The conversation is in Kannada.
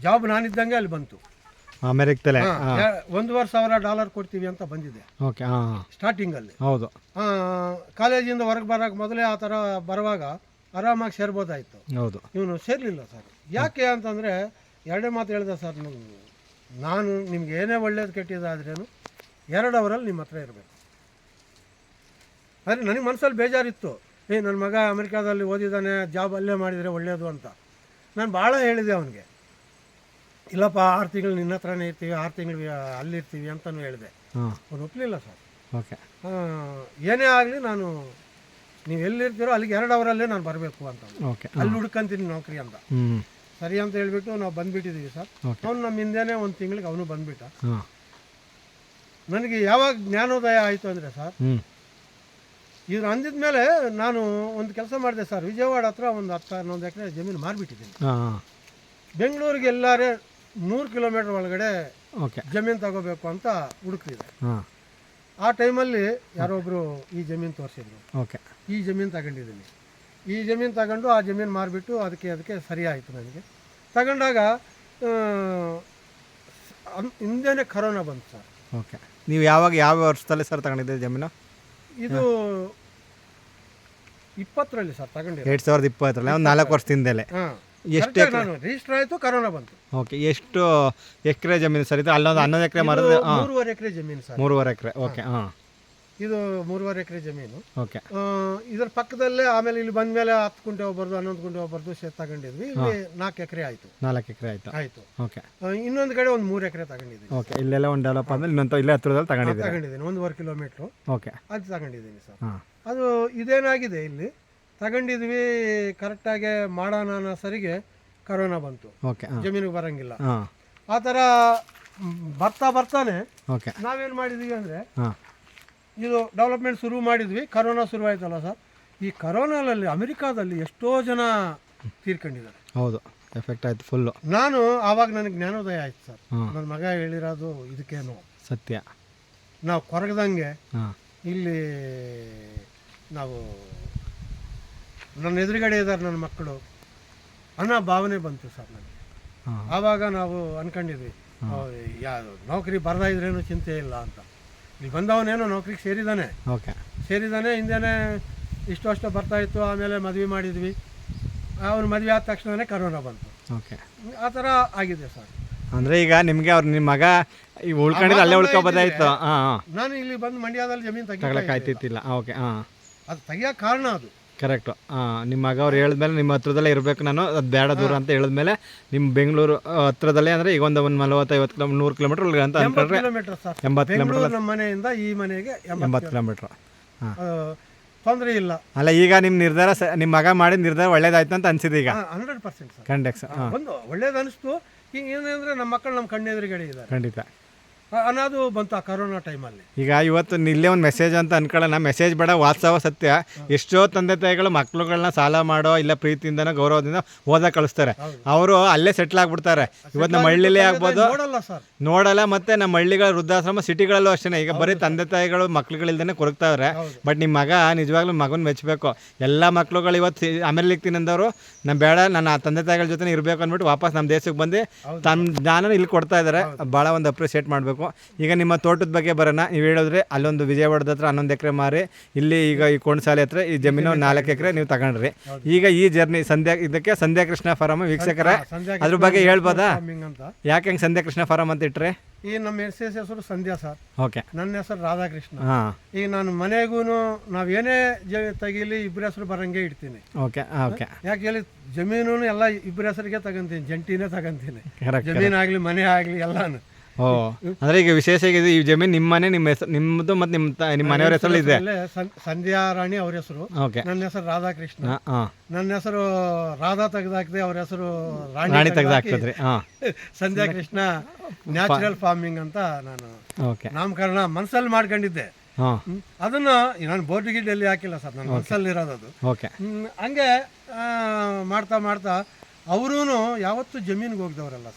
ಜಾಬ್ ನಾನಿದ್ದಂಗೆ ಅಲ್ಲಿ ಬಂತು. ಅಮೆರಿಕದಲ್ಲೇ? ಹಾ, ಯಾ- ಒಂದೂವರೆ ಸಾವಿರ ಡಾಲರ್ ಕೊಡ್ತೀವಿ ಅಂತ ಬಂದಿದೆ. ಓಕೆ ಹಾಂ ಸ್ಟಾರ್ಟಿಂಗಲ್ಲಿ ಹೌದು. ಕಾಲೇಜಿಂದ ಹೊರಗೆ ಬರೋಕೆ ಮೊದಲೇ ಆ ಥರ ಬರುವಾಗ ಆರಾಮಾಗಿ ಸೇರ್ಬೋದಾಯಿತು. ಹೌದು. ಇವನು ಸೇರಲಿಲ್ಲ ಸರ್. ಯಾಕೆ ಅಂತಂದರೆ ಎರಡೇ ಮಾತು ಹೇಳಿದೆ ಸರ್ ನಾನು ನಾನು ನಿಮ್ಗೆ ಏನೇ ಒಳ್ಳೇದು ಕೆಟ್ಟಿದ್ದಾದ್ರೇನು ಎರಡು ಅವರಲ್ಲಿ ನಿಮ್ಮ ಹತ್ರ ಇರಬೇಕು. ಆದರೆ ನನಗೆ ಮನಸ್ಸಲ್ಲಿ ಬೇಜಾರಿತ್ತು. ಏ ನನ್ನ ಮಗ ಅಮೆರಿಕಾದಲ್ಲಿ ಓದಿದ್ದಾನೆ ಜಾಬ್ ಅಲ್ಲೇ ಮಾಡಿದರೆ ಒಳ್ಳೆಯದು ಅಂತ. ನಾನು ಭಾಳ ಹೇಳಿದೆ ಅವನಿಗೆ. ಇಲ್ಲಪ್ಪ ಆರು ತಿಂಗಳು ನಿನ್ನ ಹತ್ರನೇ ಇರ್ತೀವಿ ಆರು ತಿಂಗಳು ಅಲ್ಲಿರ್ತೀವಿ ಅಂತಲೂ ಹೇಳಿದೆ. ಅವ್ರು ಒಪ್ಪಲಿಲ್ಲ ಸರ್. ಓಕೆ. ಏನೇ ಆಗಲಿ ನಾನು ನೀವು ಎಲ್ಲಿರ್ತೀರೋ ಅಲ್ಲಿಗೆ ಎರಡು ಅವರಲ್ಲೇ ನಾನು ಬರಬೇಕು ಅಂತ ಓಕೆ. ಅಲ್ಲಿ ಹುಡ್ಕಂತೀನಿ ನೌಕರಿ ಅಂತ. ಸರಿ ಅಂತ ಹೇಳ್ಬಿಟ್ಟು ನಾವು ಬಂದ್ಬಿಟ್ಟಿದ್ದೀವಿ ಸರ್. ಅವ್ನು ನಮ್ಮ ಹಿಂದೆನೇ ಒಂದು ತಿಂಗಳಿಗೆ ಅವನು ಬಂದ್ಬಿಟ್ಟ. ನನಗೆ ಯಾವಾಗ ಜ್ಞಾನೋದಯ ಆಯಿತು ಅಂದರೆ ಸರ್ ಇದ್ರ ಇವ್ರು ಅಂದಿದ ಮೇಲೆ ನಾನು ಒಂದು ಕೆಲಸ ಮಾಡಿದೆ ಸರ್. ವಿಜಯವಾಡ ಹತ್ರ ಒಂದು ಹತ್ತು ಹನ್ನೊಂದು ಎಕರೆ ಜಮೀನು ಮಾರಿಬಿಟ್ಟಿದ್ದೀನಿ. ಬೆಂಗಳೂರಿಗೆ ಎಲ್ಲಾರೇ ನೂರು ಕಿಲೋಮೀಟರ್ ಒಳಗಡೆ ಓಕೆ. ಜಮೀನು ತಗೋಬೇಕು ಅಂತ ಹುಡುಕ್ತಿದೆ. ಹಾಂ. ಆ ಟೈಮಲ್ಲಿ ಯಾರೊಬ್ಬರು ಈ ಜಮೀನು ತೋರಿಸಿದ್ರು. ಓಕೆ. ಈ ಜಮೀನು ತಗೊಂಡಿದ್ದೀನಿ. ಈ ಜಮೀನು ತಗೊಂಡು ಆ ಜಮೀನು ಮಾರಿಬಿಟ್ಟು ಅದಕ್ಕೆ ಅದಕ್ಕೆ ಸರಿ ಆಯಿತು ನನಗೆ. ತಗೊಂಡಾಗ ಹಿಂದೆನೇ ಕರೋನಾ ಬಂತು ಸರ್. ಓಕೆ. ನೀವು ಯಾವಾಗ ಯಾವ ವರ್ಷದಲ್ಲಿ ಸರ್ ತಗೊಂಡಿದ್ದೀರಿ ಜಮೀನು? ಇದು ಇಪ್ಪತ್ತರಲ್ಲಿ ಸರ್ ತಗೊಂಡಿದ್ದೆ ಎರಡು ಸಾವಿರದ ಇಪ್ಪತ್ತರಲ್ಲಿ ಒಂದು ನಾಲ್ಕು ವರ್ಷದಿಂದಲೇ ಹಾಂ. ಎಷ್ಟು ನಾನು ರಿಜಿಸ್ಟರ್ ಆಯಿತು ಕರೋನಾ ಬಂತು. ಓಕೆ ಎಷ್ಟು ಎಕರೆ ಜಮೀನು ಸರ್? ಇದು ಅಲ್ಲೊಂದು ಹನ್ನೊಂದು ಎಕರೆ ಮರದ ಹಾಂ. ಮೂರುವರೆ ಎಕರೆ ಜಮೀನು ಸರ್. ಮೂರುವರೆ ಎಕರೆ ಓಕೆ ಹಾಂ. ಇದು ಮೂರುವರೆ ಎಕರೆ ಜಮೀನು. ಓಕೆ ಇದರ ಪಕ್ಕದಲ್ಲೇ ಆಮೇಲೆ ಇಲ್ಲಿ ಬಂದ ಮೇಲೆ ಹತ್ತು ಕುಂಟೆ ಹೋಗ್ಬಾರ್ದು ಹನ್ನೊಂದು ಕುಂಟೆ ಹೋಗ್ಬಾರ್ದು ತಗೊಂಡಿದ್ವಿ. ಇಲ್ಲಿ ನಾಲ್ಕು ಎಕರೆ ಆಯಿತು. ನಾಲ್ಕು ಎಕರೆ ಆಯಿತು. ಆಯಿತು. ಓಕೆ ಇನ್ನೊಂದು ಕಡೆ ಒಂದು ಮೂರು ಎಕರೆ ತಗೊಂಡಿದ್ದೀನಿ ಓಕೆ ಇಲ್ಲೆಲ್ಲ ಒಂದು ಡೆವಲಪ್ ಆದಮೇಲೆ ಇನ್ನೊಂದು ಇಲ್ಲೇ ಹತ್ರದಲ್ಲಿ ತಗೊಂಡಿದ್ದೀನಿ ತಗೊಂಡಿದ್ದೀನಿ ಒಂದೂವರೆ ಕಿಲೋಮೀಟ್ರು. ಓಕೆ ಅದು ತಗೊಂಡಿದ್ದೀನಿ ಸರ್. ಅದು ಇದೇನಾಗಿದೆ ಇಲ್ಲಿ? ತಗೊಂಡಿದ್ವಿ ಕರೆಕ್ಟಾಗಿ ಮಾಡೋಣ ಅನ್ನೋ ಸರಿಗೆ ಕರೋನಾ ಬಂತು. ಓಕೆ ಜಮೀನಿಗೆ ಬರಂಗಿಲ್ಲ. ಆ ಥರ ಬರ್ತಾ ಬರ್ತಾನೆ ಓಕೆ ನಾವೇನು ಮಾಡಿದ್ವಿ ಅಂದರೆ ಇದು ಡೆವಲಪ್ಮೆಂಟ್ ಶುರು ಮಾಡಿದ್ವಿ ಕರೋನಾ ಶುರು ಆಯ್ತಲ್ಲ ಸರ್ ಈ ಕರೋನಾದಲ್ಲಿ ಅಮೆರಿಕಾದಲ್ಲಿ ಎಷ್ಟೋ ಜನ ತೀರ್ಕೊಂಡಿದ್ದಾರೆ. ಹೌದು ಎಫೆಕ್ಟ್ ಆಯ್ತು ಫುಲ್ಲು ನಾನು ಆವಾಗ ನನಗೆ ಜ್ಞಾನೋದಯ ಆಯ್ತು ಸರ್ ನನ್ನ ಮಗ ಹೇಳಿರೋದು ಇದಕ್ಕೇನು. ಸತ್ಯ. ನಾವು ಕೊರಗದಂಗೆ ಇಲ್ಲಿ ನಾವು ನನ್ನ ಎದುರುಗಡೆ ಇದ್ದಾರೆ ನನ್ನ ಮಕ್ಕಳು. ಅನ್ನೋ ಭಾವನೆ ಬಂತು ಸರ್ ನನಗೆ. ಆವಾಗ ನಾವು ಅನ್ಕೊಂಡಿದ್ವಿ ಯಾ ನೌಕರಿ ಬರ್ದಾ ಇದ್ರೇನು ಚಿಂತೆ ಇಲ್ಲ ಅಂತ. ಇಲ್ಲಿ ಬಂದವನೇನೋ ನೌಕರಿಗೆ ಸೇರಿದಾನೆ ಓಕೆ. ಸೇರಿದ್ದಾನೆ ಹಿಂದೆನೇ ಇಷ್ಟು ಅಷ್ಟು ಬರ್ತಾ ಇತ್ತು ಆಮೇಲೆ ಮದುವೆ ಮಾಡಿದ್ವಿ. ಅವ್ರು ಮದುವೆ ಆದ ತಕ್ಷಣನೇ ಕರೋನಾ ಬಂತು. ಓಕೆ. ಆ ಥರ ಆಗಿದೆ ಸರ್. ಅಂದರೆ ಈಗ ನಿಮಗೆ ಅವ್ರು ನಿಮ್ಮ ಮಗ ಈಗ ಉಳ್ಕೊಂಡಿದ್ದು ಅಲ್ಲೇ ಉಳ್ಕೊಬೋದಾಯ್ತು ನಾನು ಇಲ್ಲಿ ಬಂದು ಮಂಡ್ಯದಲ್ಲಿ ಜಮೀನು ತೆಗಿ ತಗೊಳಕ್ಕೆ ಆಯ್ತಿತ್ತಿಲ್ಲ ಹಾಂ ಓಕೆ ಹಾಂ. ಅದು ತೆಗಿಯೋಕೆ ಕಾರಣ ಅದು. ಕರೆಕ್ಟು ನಿಮ್ಮ ಮಗ ಅವ್ರು ಹೇಳಿದ್ಮೇಲೆ ನಿಮ್ಮ ಹತ್ರದಲ್ಲೇ ಇರಬೇಕು ನಾನು. ಅದು ಬೇಡ ದೂರ ಅಂತ ಹೇಳಿದ್ಮೇಲೆ ನಿಮ್ಮ ಬೆಂಗಳೂರು ಹತ್ರದಲ್ಲೇ ಅಂದರೆ ಈಗ ಒಂದು ಒಂದು ನಲವತ್ತೈವತ್ತು ಕಿಲೋ ನೂರು ಕಿಲೋಮೀಟ್ರ್ ಒಳಗೆ ಅಂತ ಎಂಬತ್ತು ಅನ್ಕೊಂಡ್ರೆ ಕಿಲೋಮೀಟರ್ ಸರ್. ಎಂಬತ್ತು ಕಿಲೋಮೀಟ್ರ್ ನಮ್ಮ ಮನೆಯಿಂದ ಈ ಮನೆಗೆ ಎಂಬತ್ತು ಕಿಲೋಮೀಟ್ರ್. ಹಾಂ. ತೊಂದರೆ ಇಲ್ಲ. ಅಲ್ಲ ಈಗ ನಿಮ್ಮ ನಿರ್ಧಾರ ಸ ನಿಮ್ಮ ಮಗ ಮಾಡಿದ ನಿರ್ಧಾರ ಒಳ್ಳೇದಾಯ್ತು ಅಂತ ಅನ್ಸಿದೆ ಈಗ. Hundred percent sir. ಹಾಂ ಒಂದು ಒಳ್ಳೇದು ಅನಿಸ್ತು. ಈಗ ಏನಂದ್ರೆ ನಮ್ಮ ಮಕ್ಕಳು ನಮ್ಮ ಕಣ್ಣೆದುರುಗಡೆ ಇದ್ದಾರೆ ಖಂಡಿತ. ಅನ್ನೋದು ಬಂತು ಆ ಕರೋನಾ ಟೈಮಲ್ಲಿ. ಈಗ ಇವತ್ತು ಇಲ್ಲೇ ಒಂದು ಮೆಸೇಜ್ ಅಂತ ಅನ್ಕೊಳ್ಳೋಣ. ಮೆಸೇಜ್ ಬೇಡ ವಾಸ್ತವ ಸತ್ಯ. ಎಷ್ಟೋ ತಂದೆ ತಾಯಿಗಳು ಮಕ್ಕಳುಗಳನ್ನ ಸಾಲ ಮಾಡೋ ಇಲ್ಲ ಪ್ರೀತಿಯಿಂದ ಗೌರವದಿಂದ ಓದ ಕಳಿಸ್ತಾರೆ. ಅವರು ಅಲ್ಲೇ ಸೆಟ್ಲ್ ಆಗ್ಬಿಡ್ತಾರೆ. ಇವತ್ತು ನಮ್ಮ ಹಳ್ಳಿಲೇ ಆಗ್ಬೋದು. ನೋಡಲ್ಲ ಸರ್. ನೋಡಲ್ಲ ಮತ್ತೆ ನಮ್ಮ ಹಳ್ಳಿಗಳ ವೃದ್ಧಾಶ್ರಮ ಸಿಟಿಗಳಲ್ಲೂ ಅಷ್ಟೇ ಈಗ ಬರೀ ತಂದೆ ತಾಯಿಗಳು ಮಕ್ಳುಗಳಿಲ್ದೇ ಕೊರಗ್ತಾವ್ರೆ. ಬಟ್ ನಿಮ್ಮ ಮಗ ನಿಜವಾಗ್ಲೂ ಮಗನ ಮೆಚ್ಚಬೇಕು ಎಲ್ಲ ಮಕ್ಳುಗಳು ಇವತ್ತು ಅಮೆರಿಕ ಅಂದವರು ನಮ್ಮ ಬೇಡ ನನ್ನ ತಂದೆ ತಾಯಿಗಳ ಜೊತೆ ಇರಬೇಕು ಅಂದ್ಬಿಟ್ಟು ವಾಪಸ್ ನಮ್ಮ ದೇಶಕ್ಕೆ ಬಂದು ತಮ್ಮ ಜ್ಞಾನ ಇಲ್ಲಿ ಕೊಡ್ತಾ ಇದ್ದಾರೆ ಭಾಳ ಒಂದು ಅಪ್ರಿಷಿಯೇಟ್ ಮಾಡಬೇಕು. ಈಗ ನಿಮ್ಮ ತೋಟದ ಬಗ್ಗೆ ಬರೋಣ. ನೀವು ಹೇಳಿದ್ರೆ ಅಲ್ಲೊಂದು ವಿಜಯವಾಡದ ಹತ್ರ ಹನ್ನೊಂದು ಎಕರೆ ಮಾರಿ. ಇಲ್ಲಿ ಈಗ ಈ ಕೋಣಸಾಲೆ ಹತ್ರ ಈ ಜಮೀನು ನಾಲ್ಕು ಎಕರೆ ನೀವು ತಗೊಂಡ್ರಿ. ಈಗ ಈ ಜರ್ನಿ ಸಂಧ್ಯಾ ಇದಕ್ಕೆ ಸಂಧ್ಯಾ ಕೃಷ್ಣ ಫಾರಮ್ ವೀಕ್ಷಕರ. ಅದ್ರ ಬಗ್ಗೆ ಹೇಳ್ಬೋದಾ? ಯಾಕೆ ಹೆಂಗೆ ಸಂಧ್ಯಾ ಕೃಷ್ಣ ಫಾರಮ್ ಅಂತ ಇಟ್ರೆ? ಈ ನಮ್ಮ ಎಸ್ ಎಸ್ ಹೆಸರು ಸಂಧ್ಯಾ ಸರ್. ಓಕೆ. ನನ್ನ ಹೆಸರು ರಾಧಾಕೃಷ್ಣ. ಈಗ ನಾನು ಮನೆಗೂ ನಾವೇನೇ ಏನೇ ತೆಗೀಲಿ ಇಬ್ಬರ ಹೆಸರು ಬರಂಗೆ ಇಡ್ತೀನಿ. Okay okay. ಯಾಕೆ ಹೇಳಿ ಜಮೀನು ಎಲ್ಲ ಇಬ್ಬರ ಹೆಸರಿಗೆ ತಗೊಂತೀನಿ ಜಂಟಿನೇ ತಗೊಂತೀನಿ. ಜಮೀನ್ ಆಗಲಿ ಮನೆ ಆಗಲಿ ಎಲ್ಲಾನು. ಓ ಅಂದ್ರೆ ಈಗ ವಿಶೇಷ ಇದು ಈ ಜಮೀನ್ ನಿಮ್ಮನೆ ನಿಮ್ಮ ಹೆಸರು ನಿಮ್ಮದು ಮತ್ತೆ ನಿಮ್ಮ ತ- ನಿಮ್ಮ ಮನೆಯವ್ರ ಹೆಸರಲ್ಲಿ ಇದೆ. ಸಂ- ಸಂಧ್ಯಾ ರಾಣಿ ಅವ್ರ ಹೆಸರು. ಓಕೆ. ನನ್ನ ಹೆಸರು ರಾಧಾಕೃಷ್ಣ. ಹಾಂ ನನ್ನ ಹೆಸರು ರಾಧಾ ತೆಗೆದಾಕ್ದೆ ಅವ್ರ ಹೆಸರು ರಾಣಿ ರಾಣಿ ತೆಗ್ದು ತೆಗ್ದಾಕಿ ಹಾಕ್ತದ್ರಿ ಹಾಂ. ಸಂಧ್ಯಾ ಕೃಷ್ಣ ನ್ಯಾಚುರಲ್ ಫಾರ್ಮಿಂಗ್ ಅಂತ ನಾನು ಓಕೆ. ನಾಮಕರಣ ಮನಸ್ಸಲ್ಲಿ ಮಾಡ್ಕೊಂಡಿದ್ದೆ. ಹಾಂ. ಹ್ಮ್. ಅದನ್ನ ನಾನು ಬೋರ್ಡ್ ಗಿಡ್ ಎಲ್ಲಿ ಹಾಕಿಲ್ಲ ಸರ್ ನನ್ನ ಮನಸ್ಸಲ್ಲಿ ಇರೋದು ಅದು. ಓಕೆ. ಹ್ಮ್, ಹಂಗೆ ಆ, ಮಾಡ್ತಾ ಮಾಡ್ತಾ ಅವರೂ ಯಾವತ್ತೂ ಜಮೀನಿಗೆ ಹೋಗ್ದವ್ರಲ್ಲ